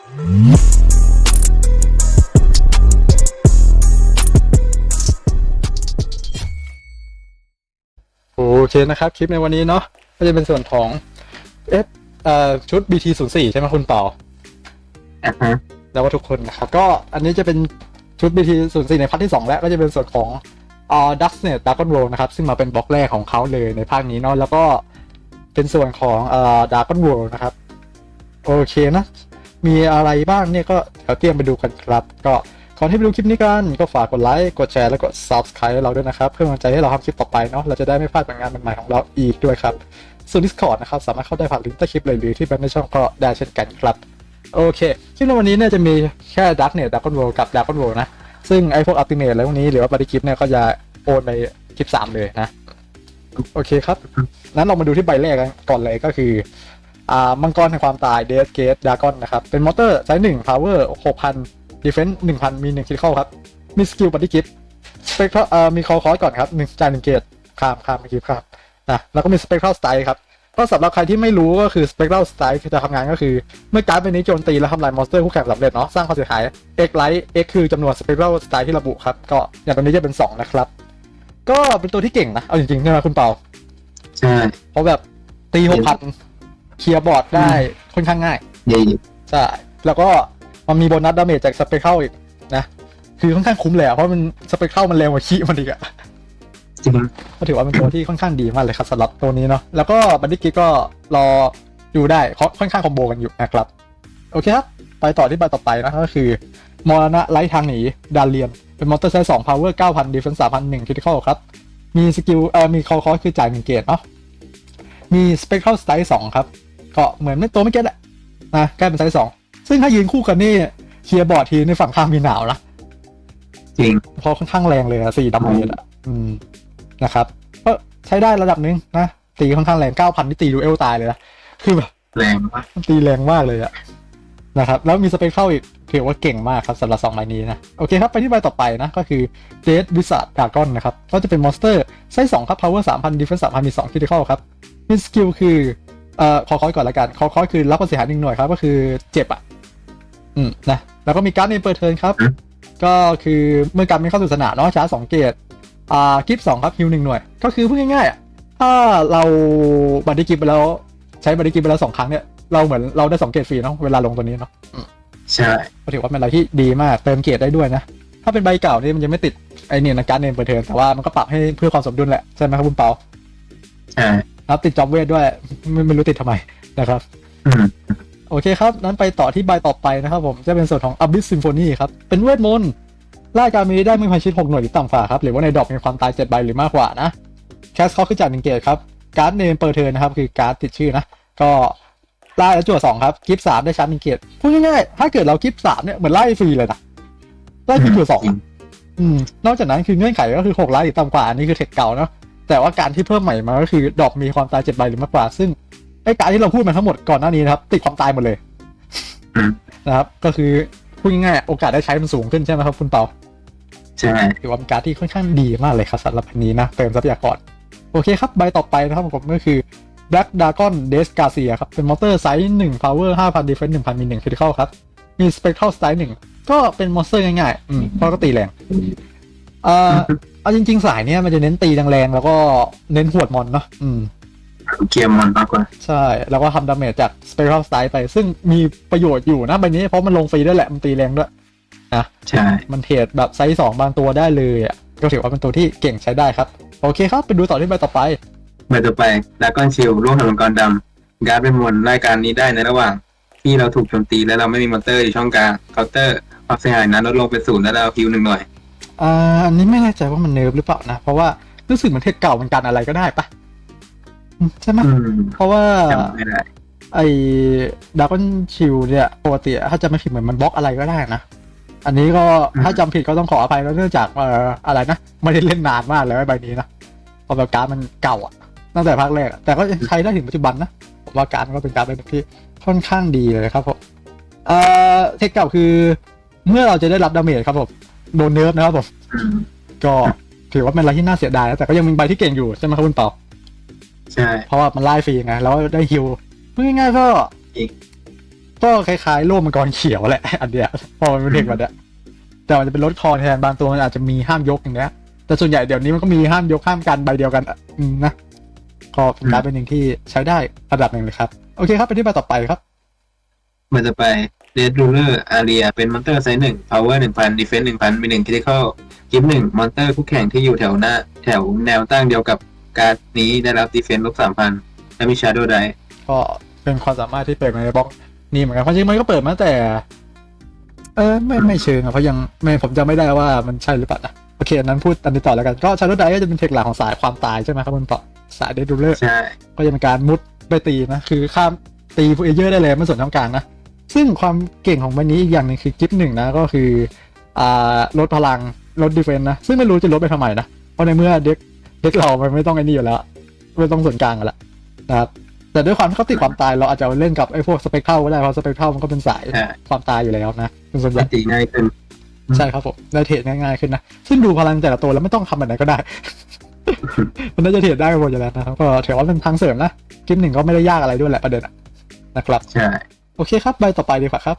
โอเคนะครับ คลิปในวันนี้เนาะก็จะเป็นส่วนของเอฟเอ่อชุด BT 0 4 ใช่ไหมคุณเป่าอะฮะแล้วว่าทุกคนนะครับ ก็อันนี้จะเป็นชุด BT 0 4 ในพาร์ทที่ 2 แล้วก็จะเป็นส่วนของอ่า d u s t n e t Dragon Roll นะครับ ซึ่งมาเป็นบล็อกแรกของเขาเลยในภาคนี้เนาะแล้วก็เป็นส่วนของอ่า Dragon Roll นะครับ โอเคนะ มีอะไรบ้างเนี่ยก็เดี๋ยวเตรียมไปดูกันครับ ก็ก่อนที่ไปดูคลิปนี้กันก็ฝากกดไลค์กดแชร์และกด subscribe ให้เราด้วยนะครับ เพื่อกำลังใจให้เราทำคลิปต่อไปเนาะเราจะได้ไม่พลาดผลงานใหม่ๆของเราอีกด้วยครับส่วน Discord นะครับสามารถเข้าได้ผ่านลิงก์ใต้คลิปเลยหรือที่แบนในช่องก็ได้เช่นกันครับโอเคคลิปในวันนี้เนี่ยจะมีแค่ Darknet Dragon Roll กับ Dragon Roll นะซึ่งไอ้พวก Ultimate อะไรพวกนี้หรือว่า Body Gift เนี่ยก็จะโอนไปคลิป 3 เลยนะ โอเคครับ นั้นเรามาดูที่ใบแรกกันก่อนเลยก็คือ มังกรแห่งความตาย Death Gate Dragon นะครับ เป็นมอเตอร์ไซส์1 Power 6,000 Defense 1,000มี1คิดเข้าครับ มีสกิล Body Gift สเปกเอ่อมีคอคอร์สก่อนครับ1จ่าย1เกตข้ามข้ามเมื่อกี้ข้ามนะแล้วก็มี Spectral Strike ครับก็สำหรับใครที่ไม่รู้ก็คือ Spectral Strike จะทำงานก็คือ เมื่อการ์ดใบนี้โจมตีและทำลายมอนสเตอร์คู่แข่งสำเร็จเนาะสร้างความเสียหาย X Light X คือจำนวน Spectral Strike ที่ระบุครับก็อย่างตัวนี้จะเป็น 2 นะครับ ก็เป็นตัวที่เก่งนะเอาจริงๆใช่ไหมคุณเปาใช่เพราะแบบตีหกพัน เคลียร์บอร์ดได้ค่อนข้างง่ายดีใช่ แล้วก็มันมีโบนัสดาเมจจากสเปคเข้าอีกนะ คือค่อนข้างคุ้มเลยอะเพราะมันสเปคเข้ามันแรงกว่าขี้มันอีกอะจริงก็ถือว่าเป็นตัวที่ค่อนข้างดีมากเลยครับสำหรับตัวนี้เนาะ แล้วก็บันดี้กิก็รอดูได้เพราะค่อนข้างคอมโบกันอยู่นะครับ โอเคครับ ไปต่อที่ใบต่อไปนะก็คือมรณะไล่ทางหนีดาเลียน เป็นมอนเตอร์ไซส์สองพาวเวอร์เก้าพันดีเฟนส์สามพันหนึ่งคิดเข้าครับ มีสกิลเอ่อมีคอคอคือจ่ายหนึ่งเกตเนาะมีสเปก a l ลสไตล์สองครับ ก็เหมือนไม่ตัวไม่เก็ตแหละนะแก้เป็นไซส์สองซึ่งถ้ายืนคู่กันนี่เคลียร์บอร์ดทีในฝั่งข้างมีหนาวนะจริงเพราะค่อนข้างแรงเลยอะสี่ดาเมจอะอืมนะครับก็ใช้ได้ระดับหนึงนะตีค่อนข้างแรงเก้าพันที่ตีดูเอลตายเลยนะคือแบบแรงมากมันตีแรงมากเลยอะนะครับ แล้วมีสเปคเข้าอีกถือว่าเก่งมากครับสำหรับสองใบนี้นะ โอเคครับ ไปที่ใบต่อไปนะ ก็คือ Dead Wizard Dragon นะครับ ก็จะเป็นมอนสเตอร์ไซส์2ครับ Power 3,000 Defense 3,000มี2 Critical ครับ มีสกิลคือ เอ่อขอคอยก่อนละกันขอคอยคือรับความเสียหายหนึ่งหน่วยครับ ก็คือเจ็บอะ อืมนะแล้วก็มีการ์ดในเปิดเทิร์นครับ ก็คือเมื่อการไม่เข้าสู่สนามเนาะชาร์จสองเกตอ่ากิฟสองครับฮิวหนึ่งหน่วย ก็คือพูดง่ายๆอะถ้าเราบัตรกิฟไปแล้วใช้บัตรกิฟไปแล้วสองครั้งเนี่ยเราเหมือนเราได้สองเกตฟรีเนาะเวลาลงตัวนี้เนาะใช่ก็ถือว่าเป็นอะไรที่ดีมากเติมเกรดได้ด้วยนะถ้าเป็นใบเก่านี่มันยังไม่ติดไอเนี่ยนะการดเนมเปิดเทิร์นแต่ว่ามันก็ปรับให้เพื่อความสมดุลแหละใช่ไหมครับคุณเปาใช่ แล้วติดจ็อบเวทด้วย ไม่ไม่รู้ติดทำไมนะครับอืมโอเคครับ นั้นไปต่อที่ใบต่อไปนะครับผมจะเป็นส่วนของ Abyss Symphony ครับ เป็นเวทมนต์ล่าการมีได้เมื่อพันชิด 6 หน่วยหรือต่ำกว่าครับ หรือว่าในดอกมีความตาย7ใบหรือมากกว่านะ แคสเขาคือจ่ายหนึ่งเกตครับ การ์ดเนมเปิดเทิร์นนะครับ คือการ์ดติดชื่อนะ ก็ล่าแล้วจั่วสองครับ กิฟต์สามได้ชาร์จหนึ่งเกตพูดง่ายๆถ้าเกิดเรากิฟต์สามเนี่ยเหมือนไล่ฟรีเลยนะไล่ฟรีจั่วสองจริอะอืมนอกจากนั้นคือเงื่อนไขก็คือ6ล้านหรือต่ำกว่าอันนี้คือเทคเก่าเนาะ แต่ว่าการที่เพิ่มใหม่มาก็คือดอกมีความตาย7ใบหรือมากกว่า ซึ่งไอ้การที่เราพูดมาทั้งหมดก่อนหน้านี้นะครับ ติดความตายหมดเลยอืมนะครับ ก็คือพูดง่ายๆโอกาสได้ใช้มันสูงขึ้นใช่ไหมครับคุณเปาใช่ถือว่าเป็นการดที่ค่อนข้างดีมากเลยครับสำหรับอันนี้นะเติมทรัพยากรโอเคครับ ใบต่อไปนะครับผมก็คือ Black Dragon d e s g a r c i a ครับ เป็นมอเตอร์ไซส์1 Power 5,000 Defense 1,000 มี1 Critical ครับ มี Spectral Style 1 ก็เป็นมอนสเตอร์ง่ายๆ อืมเพราะก็ตีแรง เอ่อ เอาจริง ๆ สายเนี้ยมันจะเน้นตีแรงๆแล้วก็เน้นหวดมอนเนาะอืมเกียร์มันมากกว่า ใช่ แล้วก็ทำดาเมจจาก Spectral Style ไป ซึ่งมีประโยชน์อยู่นะใบนี้ เพราะมันลงฟรีด้วยแหละ มันตีแรงด้วยใช่ มันเทรดแบบไซส์สองบางตัวได้เลยอะก็ถือว่าเป็นตัวที่เก่งใช้ได้ครับ โอเคครับ ไปดูต่อที่ใบต่อไป ใบต่อไปดากอนชิลร่วมกับมังกรดำการ์ดเป็นมวลรายการนี้ได้ในระหว่าง ที่เราถูกโจมตีและเราไม่มีมอนเตอร์อยู่ช่องกลางเคาน์เตอร์ความเสียหายนั้นลดลงเป็นศูนย์และเราฮิวหนึ่งหน่วย อ่าอันนี้ไม่แน่ใจว่ามันเนิร์ฟหรือเปล่านะ เพราะว่ารู้สึกเหมือนเทคเก่ามันกันอะไรก็ได้ปะอืมใช่ไหมอืมเพราะว่าจำไม่ได้ไอ้ดากอนชิลเนี่ยปกติถ้าจะไม่ผิดเหมือนมันบล็อกอะไรก็ได้นะ อันนี้ก็ถ้าจำผิดก็ต้องขออภัยแล้วเนื่องจากเอ่ออะไรนะไม่ได้เล่นนานมากเลยใบนี้นะเพราะแบบการดมันเก่าอะตั้งแต่ภาคแรกอะแต่ก็ยังใช้ได้ถึงปัจจุบันนะผมว่าการดมันก็เป็นการดเป็นที่ค่อนข้างดีเลยครับผมเอ่อเทคเก่าคือ เมื่อเราจะได้รับดาเมจครับผม โดนเนิร์ฟนะครับผมอืมก็ถือว่าเป็นอะไรที่น่าเสียดายนะแต่ก็ยังมีใบที่เก่งอยู่ใช่ไหมครับคุณเปาใช่เพราะว่ามันไล่ฟรีไงแล้วได้ฮิวพูดง่ายๆก็อีกก็คล้ายๆโล่มังกรเขียวแหละอันเนี้ยพอมันเป็นเด็กแบบเนี้ยแต่มันจะเป็นรถคอแทนบางตัวมันอาจจะมีห้ามยกอย่างเงี้ย แต่ส่วนใหญ่เดี๋ยวนี้มันก็มีห้ามยกห้ามกันใบเดียวกันอะอืมนะก็เป็นการดเป็นหนึ่งที่ใช้ได้ระดับหนึ่งเลยครับ โอเคครับไปที่ใบต่อไปครับ มันจะไป เดดรูเลอร์อารียเป็นมอนเตอร์ไซส์หนึ่งพาวเวอร์หนึ่งพันดีเฟนซ์หนึ่งพันมีหนึ่งคริติคอลกิฟหนึ่งมอนเตอร์คู่แข่งที่อยู่แถวหน้า แถวแนวตั้งเดียวกับการ์ดนี้ได้รับดีเฟนซ์ลบสามพันและมีชาร์โดไดก็เป็นความสามารถที่เปิดมาในบล็อกนี่เหมือนกันความจริงมันก็เปิดมาตั้งแต่ เออไม่ไม่เชิงอะเพราะยังไม่ผมจำไม่ได้ว่ามันใช่หรือเปล่านะโอเคอันนั้นพูดอันนี้ต่อแล้วกันก็ชาร์ลไดก็จะเป็นเทคหลักของสายความตายใช่ไหมครับคุณต่อสายเดดูเลอร์ใช่ก็จะเป็นการมุดไปตีนะคือข้ามตีผู้เอเยอร์ได้เลยไม่สนช่องกลางนะ ซึ่งความเก่งของมันนี้อีกอย่างหนึ่งคือกิฟต์หนึ่งนะก็คืออ่าลดพลังลดดีเฟนต์นะ ซึ่งไม่รู้จะลดไปทำไมนะ เพราะในเมื่อเด็กเด็กเรามันไม่ต้องไอ้นี่อยู่แล้วไม่ต้องส่วนกลางกันละนะครับแต่ด้วยความที่เขาติดความตายเราอาจจะเอาเล่นกับไอ้พวกสเปกเทลก็ได้เพราะสเปกเทลมันก็เป็นสายใช่ความตายอยู่แล้วนะเป็นส่วนใหญ่ตีง่ายขึ้นใช่ครับผมได้เทรดง่ายๆขึ้นนะ ซึ่งดูพลังแต่ละตัวแล้วไม่ต้องทำแบบไหนก็ได้ มันน่าจะเทรดได้กันหมดอยู่แล้วนะครับก็ถือว่าเป็นทางเสริมนะกิมหนึ่งก็ไม่ได้ยากอะไรด้วยแหละประเด็นอะนะครับใช่ โอเคครับ ใบต่อไปดีกว่าครับ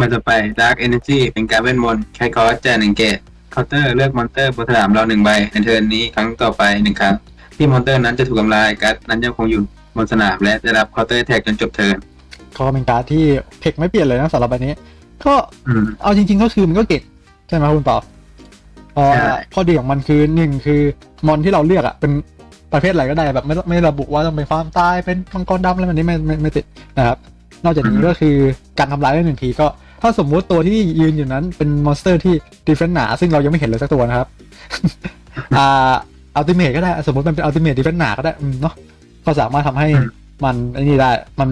มันจะไป Dark Energy เป็นการเว้นมนต์ใช้คอร์สแจกหนึ่งเกตเคาน์เตอร์เลือกมอนเตอร์บนสนามเราหนึ่งใบในเทิร์นนี้ครั้งต่อไปหนึ่งครั้งที่มอนเตอร์นั้นจะถูกทำลายการ์ดนั้นยังคงอยู่บนสนามและได้รับเคาน์เตอร์แท็กจนจบเทิร์นก็เป็นการดที่เทคไม่เปลี่ยนเลยนะสำหรับใบนี้ ก็อืม เอาจริง ๆ ก็คือมันก็เก่งใช่ไหมครับคุณปอเพราะใช่ข้อดีของมันคือหนึ่งคือมอนที่เราเลือกอะเป็นประเภทอะไรก็ได้แบบไม่ไม่ระบุว่าต้องเป็นความตายเป็นมังกรดำอะไรแบบนี้ไม่ไม่ไม่ติดนะครับ นอกจากนี้ก็คือการทำลายได้หนึ่งทีก็ ถ้าสมมุติตัวที่ยืนอยู่นั้นเป็นมอนสเตอร์ที่ดีเฟนต์หนา ซึ่งเรายังไม่เห็นเลยสักตัวนะครับ อ่าอัลติเมทก็ได้ สมมติมันเป็นอัลติเมทดีเฟนต์หนาก็ได้อืมเนาะก็สามารถทำให้อืมมันไอ้นี่ได้ มัน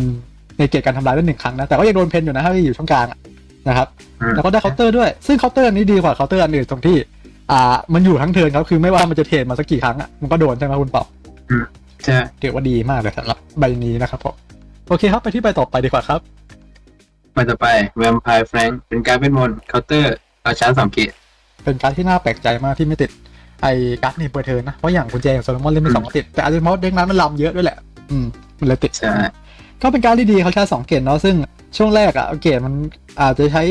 ในเกตการทำลายได้หนึ่งครั้งนะ แต่ก็ยังโดนเพนอยู่นะถ้าอยู่ช่องกลางอะนะครับอืมแล้วก็ได้เคาน์เตอร์ด้วย ซึ่งเคาน์เตอร์อันนี้ดีกว่าเคาน์เตอร์อันอื่นตรงที่ อ่า มันอยู่ทั้งเทิร์นครับ คือไม่ว่ามันจะเทรดมาสักกี่ครั้งอะ มันก็โดนใช่ไหมคุณเปาใช่ถือว่าดีมากเลยสำหรับใบนี้นะครับผม โอเคครับไปที่ใบต่อไปดีกว่าครับมันจะไป Vampire Frank เป็นการเว้นมนต์เคาน์เตอร์เอาชาร์จสองเกตเป็นการดที่น่าแปลกใจมากที่ไม่ติดไอ้การ์ดนี่เปิดเทิร์นนะเพราะอย่างคุณเจอย่างโซโลมอนเล่นไปสองก็ติดแต่อาจจะเพราะเด็กนั้นมันลำเยอะด้วยแหละ อืมมันเลยติดใช่ก็เป็นการดที่ดีเขาใช้สองเกตเนาะซึ่งช่วงแรกอะเกตมันอาจจะใช้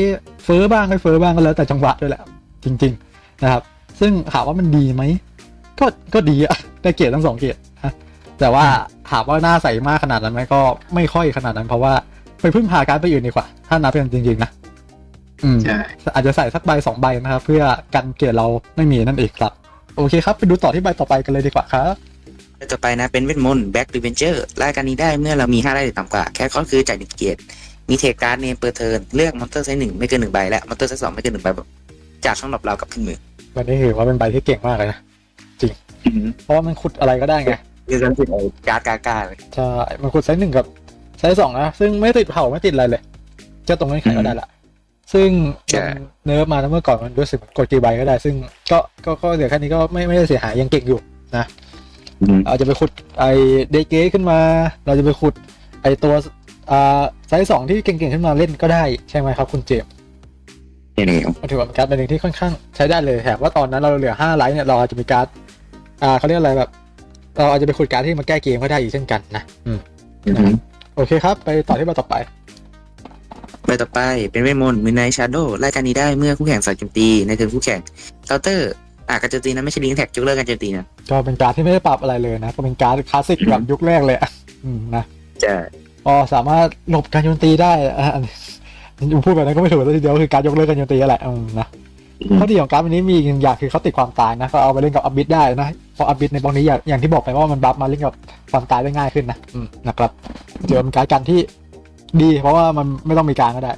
เฟอร์บ้างไม่เฟอร์บ้างก็แล้วแต่จังหวะด้วยแหละ จริง ๆ นะครับ ซึ่งถามว่ามันดีไหมก็ก็ดีอะได้เกตทั้งสองเกตนะแต่ว่า ถามว่าน่าใส่มากขนาดนั้นไหมก็ไม่ค่อยขนาดนั้น เพราะว่าไปพึ่งพาการดไปอื่นดีกว่า ถ้านับเป็นจริงๆนะอืมใช่อาจจะใส่สักใบสองใบนะครับเพื่อกันเกตเราไม่มีนั่นเองครับ โอเคครับ ไปดูต่อที่ใบต่อไปกันเลยดีกว่าครับต่อไปนะเป็นเวทมนต์แบ็กรีเวนเจอร์รายการนี้ได้เมื่อเรามี5ได้หรือต่ำกว่า แค่ก็คือจ่ายหนึ่งเกียรติมีเทคการ์ดเนมเปิดเทิร์นเลือกมอนเตอร์ไซส์หนึ่งไม่เกินหนึ่งใบและมอนเตอร์ไซส์สองไม่เกินหนึ่งใบแบบจากช่องดรอปเรากลับขึ้นมือวันนี้ถือว่าเป็นใบที่เก่งมากเลยนะเพราะว่ามันขุดอะไรก็ได้ไง คือการติดการ์ดกากาเลยใช่มันขุดไซส์หนึ่งกับไซส์สองนะ ซึ่งไม่ติดเผาไม่ติดอะไรเลย เจ้าตรงนี้นไขก็ได้ละ ซึ่งมันเนิร์ฟมาแล้วเมื่อก่อนมันรู้สึกกดกี่ใบก็ได้ ซึ่งก็ก็ก็เหลือแค่นี้ก็ไม่ไม่ได้เสียหายยังเก่งอยู่นะเราจะไปขุดไอเดเกขึ้นมา เราจะไปขุดไอตัวอ่าไซส์สองที่เก่งๆขึ้นมาเล่นก็ได้ใช่ไหมครับคุณเจมส์เห็นไหมครับก็ถือว่าเป็นการ์ดเป็นหนึ่งที่ค่อนข้างใช้ได้เลยแถมว่าตอนนั้นเราเหลือห้าไลท์เนี่ยเราอาจจะมีการ์ดอ่าเขาเรียกอะไรแบบ เราอาจจะไปขุดการ์ดที่มาแก้เกมก็ได้อีกเช่นกันนะอืมโอเคครับ ไปต่อที่ใบต่อไป ใบต่อไปเป็นเวทมนต์มินไนชาร์โดรายการนี้ได้เมื่อคู่แข่งสายโจมตีในเทิร์นคู่แข่งเคาน์เตอร์อะการโจมตีนั้นไม่ใช่ลิงก์แท็กยกเลิกการโจมตีนะก็เป็นการ์ดที่ไม่ได้ปรับอะไรเลยนะก็เป็นการ์ดคลาสสิกแบบยุคแรกเลยอะอืมนะจะก็สามารถหลบการโจมตีได้อะอันนี้พูดแบบนั้นก็ไม่ถูกซะทีเดียวคือการยกเลิกการโจมตีนั่นแหละอืมนะ ข้อดีของการ์ดอันนี้มีอีกหนึ่งอย่างคือเขาติดความตายนะก็เอาไปเล่นกับอัพบิดได้นะเพราะอัพบิดในบล็อกนี้อย่างอย่างที่บอกไปว่ามันบัฟมาเล่นกับความตายได้ง่ายขึ้นนะอืมนะครับถือว่าเป็นการ์ดกันที่ดี เพราะว่ามันไม่ต้องมีการก็ได้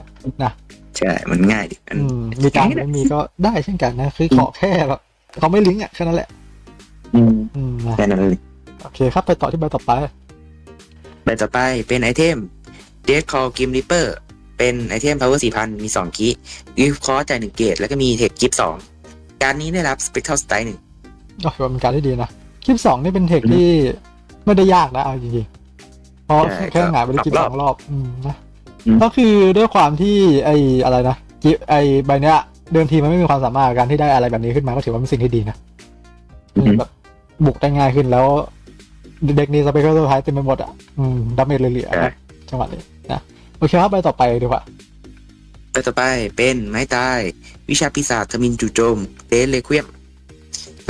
นะใช่ มันง่ายดิมันอืมมีการไม่มีก็ได้เช่นกันนะคือขอแค่แบบเขาไม่ลิงก์อะแค่นั้นแหละ อืมอืมนะแค่นั้นเลยโอเคครับไปต่อที่ใบต่อไป ใบต่อไปเป็นไอเทม Dead Call Grim Reaper เป็ นไอเทม Power 4000 มี2คีกิฟคอร์จ่ายหนึ่งเกตแล้วก็มีเทคกิฟสองการนี้ได้รับ Spectral Strike หนึ่งก็ถือว่าเป็นการที่ดีนะคลิปสองนี่เป็นเทคที่ไม่ได้ยากนะเอาจริงๆเพราะใช่แค่หงายไปได้คลิปรสอบองรอบอืมนะอืมก็คือด้วยความที่ไอ้อะไรนะกิฟไอ้ใบเนี้ย เดิมทีมันไม่มีความสามารถการที่ได้อะไรแบบนี้ขึ้นมาก็ถือว่าเป็นสิ่งที่ดีนะอืมแบบบุกได้ง่ายขึ้นแล้ว เด็กนี้สเปคเตอร์ไพรส์เต็มไปหมดอะ อืมดาเมจเลยเหลือใช่จังหวะนี้นะ โอเคครับไปต่อไปดีกว่าไปต่อไปเป็นไม้ตาย วิชาปีศาจทมินจู่โจมเดเลควียม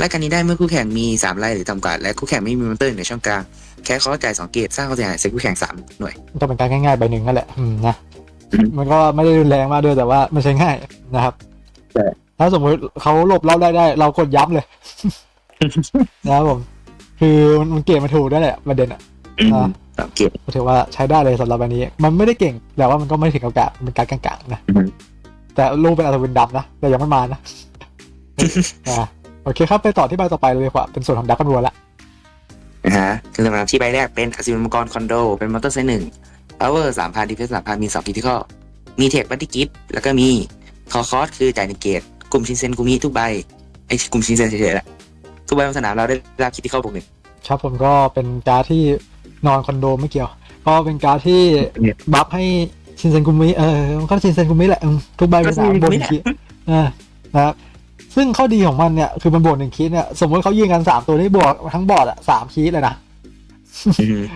รายการนี้ได้เมื่อคู่แข่งมีสามไลน์หรือต่ำกว่าและคู่แข่งไม่มีมอนเตอร์อยู่ในช่องกลางแค่เขาจ่ายสองเกตสร้างความเสียหายใส่คู่แข่งสามหน่วยก็เป็นการง่ายๆใบหนึ่งนั่นแหละอืมนะอืมมันก็ไม่ได้รุนแรงมากด้วยแต่ว่ามันใช้ง่ายนะครับใช่ถ้าสมมติเขาหลบเราได้ได้ เรากดย้ำเลยนะครับผม คือมันมันเก่งมาถูกด้วยแหละประเด็นอะอ่า สามเกตก็ถือว่าใช้ได้เลยสำหรับอันนี้ มันไม่ได้เก่งแต่ว่ามันก็ไม่ถึงกับกะมันเป็นการกลางๆนะอืมแต่รูปเป็นอัศวินดำนะแต่ยังไม่มานะอ่าโอเคครับไปต่อที่ใบต่อไปเลยดีกว่าเป็นส่วนของดักกันรัวละนะฮะคือสำหรับที่ใบแรกเป็นอัศวินมังกรคอนโด เป็นมอนเตอร์ไซส์หนึ่งพาวเวอร์สามพันดีเฟนส์สามพันมีสองกิทิคอมีเทคบัตติกิฟแล้วก็มีคอคอสคือจ่ายหนึ่งเกตกลุ่มชินเซนกุมิทุกใบไอ้กลุ่มชินเซนเฉยๆแหละทุกใบบนสนามเราได้รับคิทิคอบวกหนึ่งครับผมก็เป็นการดที่ นอนคอนโดไม่เกี่ยว ก็เป็นการดที่เนี่ยบัฟให้ชินเซนกุมิเออมันก็ชินเซนกุมิแหละอืมทุกใบเป็นสามบนหนึ่งคีอ่านะครับซึ่งข้อดีของมันเนี่ยคือมันบวกหนึ่งคีเนี่ยสมมติเขายิงกันสามตัวได้บวกทั้งบอร์ดอะสามคีเลยนะ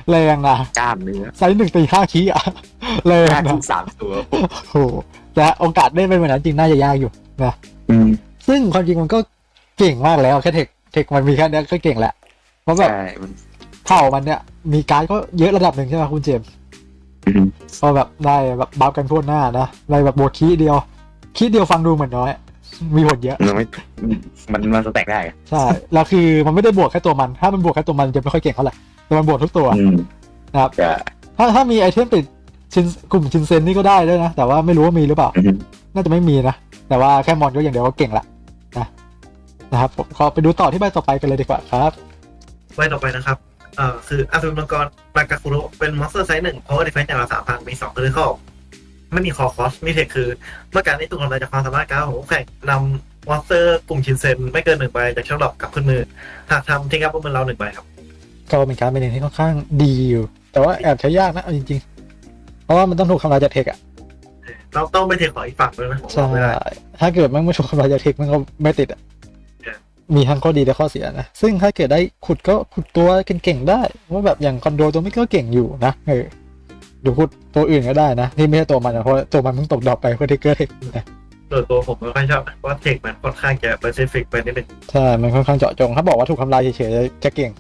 แรงนะกล้ามเนื้อไซส์หนึ่งตีห้าคีอะแรงกล้ามนะที่สามตัวโอ้โหแต่โอกาสได้เป็นแบบนั้นจริงน่าจะยากอยู่นะอืมซึ่งความจริงมันก็เก่งมากแล้วแค่เทคเทคมันมีแค่เนี้ยก็เก่งแหละเพราะแบบใช่มันเผ่ามันเนี่ย มีการดก็เยอะระดับหนึ่งใช่ไหมคุณเจมส์อืมก็แบบได้แบบบัฟกันทั่วหน้านะได้แบบบวกคีย์เดียวคีย์เดียวฟังดูเหมือนน้อยมีผลเยอะมันไม่มันมันสแต็กได้อะใช่ แล้วคือมันไม่ได้บวกแค่ตัวมัน ถ้ามันบวกแค่ตัวมันจะไม่ค่อยเก่งเท่าไหร่ แต่มันบวกทุกตัวอืมนะครับจะถ้าถ้ามีไอเทมติดชินกลุ่มชินเซนนี่ก็ได้ด้วยนะ แต่ว่าไม่รู้ว่ามีหรือเปล่าอืมน่าจะไม่มีนะ แต่ว่าแค่มอนก็อย่างเดียวก็เก่งละนะนะครับ ผมก็ไปดูต่อที่ใบต่อไปกันเลยดีกว่าครับไว้ต่อไปนะครับ เอ่อคืออาซูมังกรมากาคุโรเป็นมอนสเตอร์ไซส์หนึ่งเพราะว่าดีเฟนซ์อย่างละสามพันมีสองคริเข้าไม่มีคอคอสมีเทคคือ เมื่อการนี้ถูกทำลายจากความสามารถการดของคู่แข่งนำมอนสเตอร์กลุ่มชินเซน ไม่เกินหนึ่งใบจากช่องดอกกลับขึ้นมือ หากทำทิ้งอัพบนมือเราหนึ่งใบครับ ก็เป็นการเป็นหนึ่งที่ค่อนข้างดีอยู่ แต่ว่าแอบใช้ยากนะเอาจริง ๆ เพราะว่ามันต้องถูกทำลายจากเทคอะเราต้องไปเทคของอีกฝั่งด้วยนะผมใช่บอกไม่ได้ถ้าเกิดมันไม่ถูกทำลายจากเทคมันก็ไม่ติดอะใช่ มีทั้งข้อดีและข้อเสียนะ ซึ่งถ้าเกิดได้ขุดก็ขุดตัวเก่งๆได้เพราะแบบอย่างคอนโดตัวไม่ก็เก่งอยู่นะเออดูขุดตัวอื่นก็ได้นะที่ไม่ใช่ตัวมันอะเพราะตัวมันเพิ่งตกดอกไปเพื่อทิกเกอร์เทคนะโดยตัวผมไม่ค่อยชอบนะเพราะว่าเทคมันค่อนข้างจะเปอร์เซฟิกไปนิดนึงใช่ มันค่อนข้างเจาะจง ถ้าบอกว่าถูกทำลายเฉยๆจะเก่ง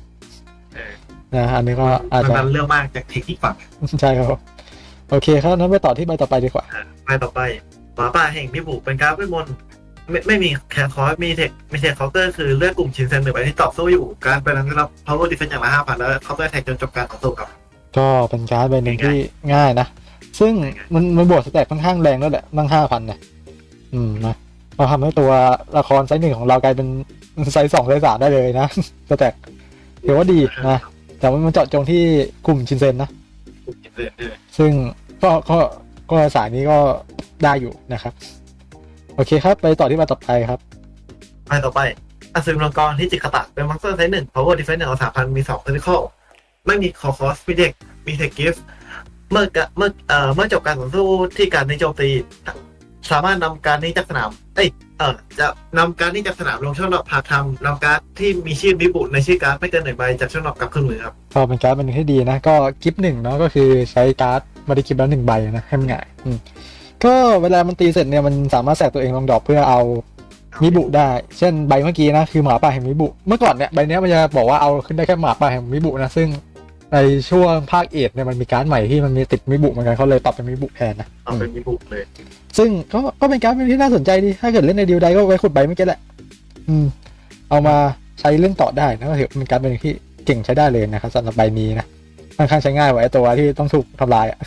เออนะอันนี้ก็อาจมันจะมันเรื่องมากจากเทคที่ฝั่งใช่ครับโอเคครับนั้นไปต่อที่ใบต่อไปดีกว่าไปต่อไปหมาป่าแห่งพิบุเป็นการดเวทมนต์ ไม่ไม่มีแคร์คอร์สมีเทคมีเทคเคาน์เตอร์คือเลือกกลุ่มชินเซนหนึ่งใบที่ต่อสู้อยู่ การไปนั้นได้รับ power defense อย่างละห้าพันแล้วเคาน์เตอร์แท็กจนจบการต่อสู้ครับ ก็เป็นการ์ดใบหนึ่งที่ง่ายนะ ซึ่งมันมันบวกสแต็กค่อนข้างแรงด้วยแหละตั้งห้าพันนะอืมนะเราทำให้ตัวละครไซส์หนึ่งของเรากลายเป็นไซส์สองไซส์สามได้เลยนะสแต็กถือว่าดีนะแต่ว่ามันเจาะจงที่กลุ่มชินเซนนะกลุ่มชินเซนเออซึ่งก็ก็ก็สายนี้ก็ได้อยู่นะครับ โอเคครับ ไปต่อที่ใบต่อไปครับไปต่อไปอาซึมลังกรที่จิกตะเป็นมอนสเตอร์ไซส์หนึ่ง power defense อย่างละสามพันมีสอง critical ไม่มีคอคอสมีเทคมีเทคกิฟต์เมื่อกะเมื่อเอ่อเมื่อจบการต่อสู้ที่การนี้โจมตี สามารถนำการนี้จากสนาม เอ้ยเออจะนำการนี้จากสนามลงช่องดอกผากทำนำการดที่มีชื่อบิบุในชื่อการ์ดไม่เกินหนึ่งใบจากช่องดอกกลับขึ้นมือครับก็เป็นการ์ดเป็นหนึ่งที่ดีนะ ก็กิฟต์หนึ่งเนาะก็คือใช้การ์ดมาได้กิฟต์แล้วหนึ่งใบนะให้มันง่ายอืม ก็เวลามันตีเสร็จเนี่ยมันสามารถแสกตัวเองลงดอกเพื่อเอามิบุได้ เช่นใบเมื่อกี้นะคือหมาป่าแห่งมิบุ เมื่อก่อนเนี่ยใบเนี้ยมันจะบอกว่าเอาขึ้นได้แค่หมาป่าแห่งมิบุนะซึ่งในช่วงภาคเอดเนี่ยมันมีการ์ดใหม่ที่มันมีติดมิบุเหมือนกันเขาเลยปรับเป็นมิบุแทนนะเอาเป็นบิบุเลย ซึ่งก็ก็เป็นการ์ดที่น่าสนใจดีถ้าเกิดเล่นในดีลใดก็ไว้ขุดใบเมื่อกี้แหละ อืม เอามาใช้เล่นต่อได้นะก็ถือเป็นการ์ดเป็นที่เก่งใช้ได้เลยนะครับสำหรับใบนี้นะค่อนข้างใช้ง่ายกว่าไอ้ตัวที่ต้องถูกทำลายอะ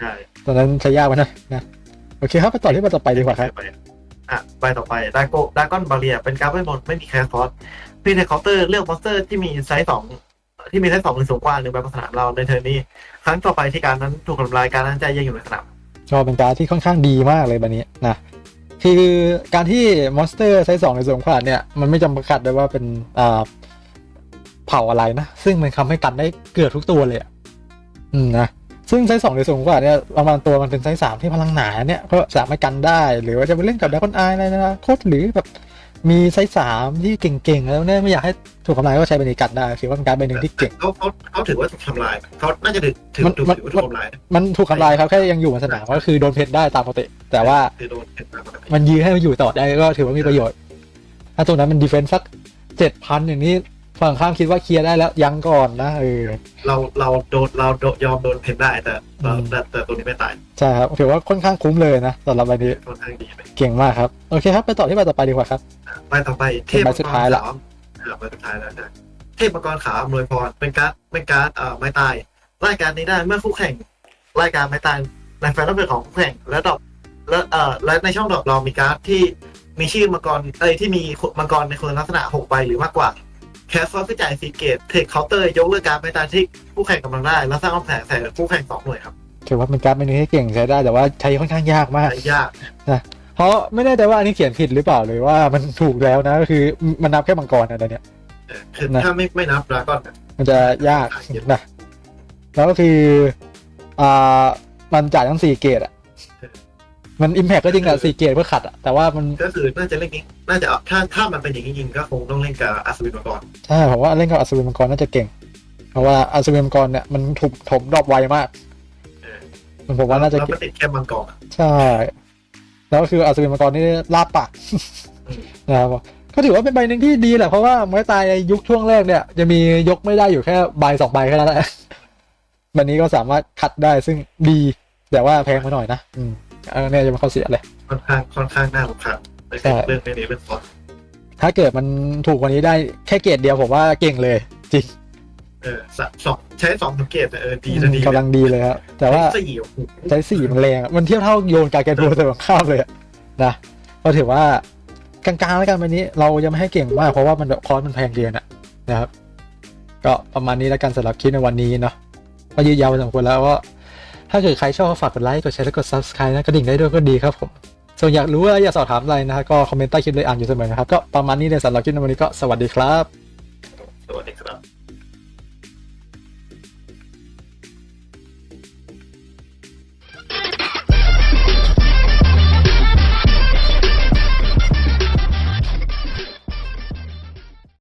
ใช่ตอนนั้นใช้ยากไปหน่อยนะ โอเคครับไปต่อที่ใบต่อไปดีกว่าครับอะไปต่อไปดาโกดากอนบาเรียเป็นการ์ดเวทมนต์ไม่มีแคร์คอร์สมีในเคาน์เตอร์เลือกมอนสเตอร์ที่มีไซส์สองที่มีไซส์สองหรือสูงกว่าหนึ่งใบบนสนามเราในเทอร์นนี้ ครั้งต่อไปที่การนั้นถูกทำลายการนั้นจะยังอยู่ในสนามก็เป็นการ์ดที่ค่อนข้างดีมากเลยใบนี้นะคือการที่มอนสเตอร์ไซส์สองในส่วนขวาดเนี่ยมันไม่จำกัดได้ว่าเป็นอ่าเผ่าอะไรนะ ซึ่งมันทำให้กันได้เกือบทุกตัวเลยอะอืมนะ ซึ่งไซส์สองในส่วนขวาดเนี่ยประมาณตัวมันเป็นไซส์สามที่พลังหนาเนี่ยก็สามารถกันได้ หรือว่าจะไปเล่นกับดักคอนไออะไรนะโคตรหรือแบบมีไซส์สามที่เก่งๆ แล้วเนี่ยไม่อยากให้ถูกทำลายก็ใช้เป็นกันได้ถือว่าเป็นการดใบหนึ่งที่เก่งเขาเขาเขาถือว่าถูกทำลายเขาน่าจะถือถือมันถูกมันถือว่าถูกทำลายนะมันถูกทำลายครับแค่ยังอยู่บนสนามก็คือโดนเพชรได้ตามปกติ แต่ว่าถือโดนเห็นมาปกติมันยื้อให้มันอยู่ต่อได้ก็ถือว่ามีประโยชน์ถ้าตรงนั้นมันดีเฟนซ์สักเจ็ดพันอย่างนี้ ฝั่งข้ามคิดว่าเคลียร์ได้แล้วยังก่อนนะเออเราเราโดนเราโดนยอมโดนเพนได้แต่แต่อืมแต่แต่ตัวนี้ไม่ตายใช่ครับถือว่าค่อนข้างคุ้มเลยนะสำหรับใบนี้ค่อนข้างดีเลยเก่งมากครับโอเคครับไปต่อที่ใบต่อไปดีกว่าครับใบต่อไปเทพใบมังสุดกท้ายรละขาวอ่าใบสุดท้ายแล้วนะเทพมังกรขาวอำนวยพรเป็นการ์ดเป็นการ์ดเอ่อไม้ตายรายการนี้ได้เมื่อคู่แข่งรายการไม้ตายในแฟนต้องเป็นของคู่แข่งและดอกและเอ่อและในช่องดอกเรามีการ์ดที่มีชื่อมังกรเอ้ยที่มีมังกรในคุณลักษณะหกใบหรือมากกว่า แคสฟอร์จ่ายสีเกตเทคเคาน์เตอร์ยกเลิกการไม่ตามที่คู่แข่งกำลังได้ แล้วสร้างความแผลใส่คู่แข่งสองหน่วยครับถือว่าเป็นการดใบหนึงที่เก่งใช้ได้แต่ว่าใช้ค่อนข้างยากมากใช้ยากเพราะไม่แน่ใจว่าอันนี้เขียนผิดหรือเปล่าเลยว่ามันถูกแล้วนะก็คือมันนับแค่มังกรนะตอนเนี้ยเออคือนะถ้าไม่ไม่นับดราก้อนมันจะยากนะแล้วก็คืออ่ามันจ่ายทั้งสี่เกตอะ มันอิมแพกก็จริงอะสี่เกตเพื่อขัดอะแต่ว่ามันก็คือน่าจะเล่นนี้น่าจะเอาถ้าถ้ามันเป็นอย่างนี้จริงๆก็คงต้องเล่นกับอัศวินมาก่อนใช่ผมว่าเล่นกับอัศวินมังกรน่าจะเก่ง เพราะว่าอัศวินมังกรเนี่ยมันถูกถมดรอบไวมากเออมันผมว่าน่าจะแล้วเก่มังนติดแค่มังกรอะใช่แล้วก็คืออัศวินมังกรนี่ลาบปากอืมนะครับก็ถือว่าเป็นใบหนึ่งที่ดีแหละเพราะว่าไม้ตายในยุคช่วงแรกเนี่ย จะมียกไม่ได้อยู่แค่ใบสองใบแค่นั้นแหละใบนี้ก็สามารถคัดได้ซึ่งดีแต่ว่าแพงไปหน่อยนะอืม เออเนี่ยจะมาเข้าเสียเลยค่อนข้างค่อนข้างน่ารำคาญในใช่เรื่องในนี้เรื่องฟอนต์ถ้าเกิดมันถูกกว่านี้ได้แค่เกรดเดียวผมว่าเก่งเลย จริง เออสะสองใช้สองสังเกตแต่เออดีนะดีกำลังดีเลยครับแต่ว่าใช้สี่โอ้โหใช้สี่มันแรงอะมันเทียบเท่าโยนการแกนโดใส่ของข้ามเลยอะนะก็ถือว่ากลางๆแล้วกันวันนี้เรายังไม่ให้เก่งมากเพราะว่ามันแบบคอร์สมันแพงเกินอะนะครับ ก็ประมาณนี้แล้วกันสำหรับคลิปในวันนี้เนาะก็ยืดยาวพอสมควรแล้วก็ ถ้าเกิดใครชอบฝากกดไลค์กดแชร์และกด subscribe นะกระดิ่งได้ด้วยก็ดีครับผมส่วนอยากรู้ว่าอยากสอบถามอะไรนะฮะก็คอมเมนต์ใต้คลิปเลยอ่านอยู่เสมอนะครับก็ประมาณนี้เลยสำหรับคลิปในวันนี้ก็สวัสดีครับสวัสดีครับ